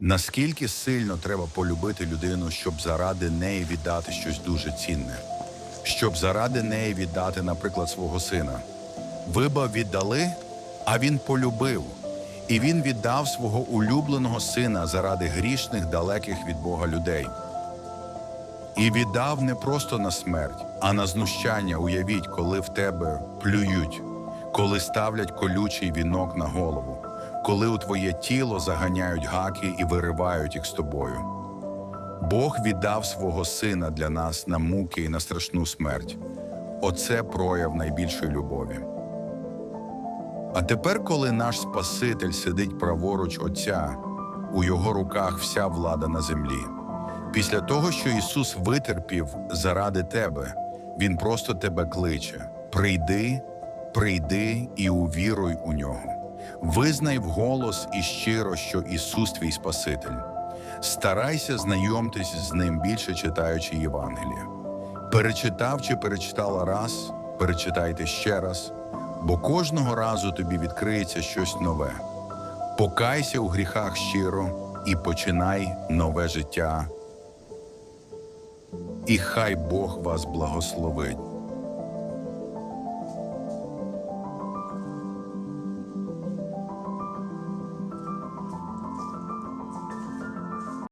Наскільки сильно треба полюбити людину, щоб заради неї віддати щось дуже цінне, щоб заради неї віддати, наприклад, свого сина. Ви б віддали, а він полюбив, і він віддав свого улюбленого сина заради грішних, далеких від Бога людей. І віддав не просто на смерть, а на знущання. Уявіть, коли в тебе плюють, коли ставлять колючий вінок на голову, коли у твоє тіло заганяють гаки і виривають їх з тобою. Бог віддав свого сина для нас на муки і на страшну смерть. Оце прояв найбільшої любові. А тепер, коли наш Спаситель сидить праворуч Отця, у його руках вся влада на землі. Після того, що Ісус витерпів заради тебе, Він просто тебе кличе: прийди, прийди і увіруй у нього. Визнай вголос і щиро, що Ісус твій Спаситель. Старайся знайомтесь з ним більше читаючи Євангелія. Перечитав чи перечитала раз, перечитайте ще раз, бо кожного разу тобі відкриється щось нове. Покайся у гріхах щиро і починай нове життя. І хай Бог вас благословить.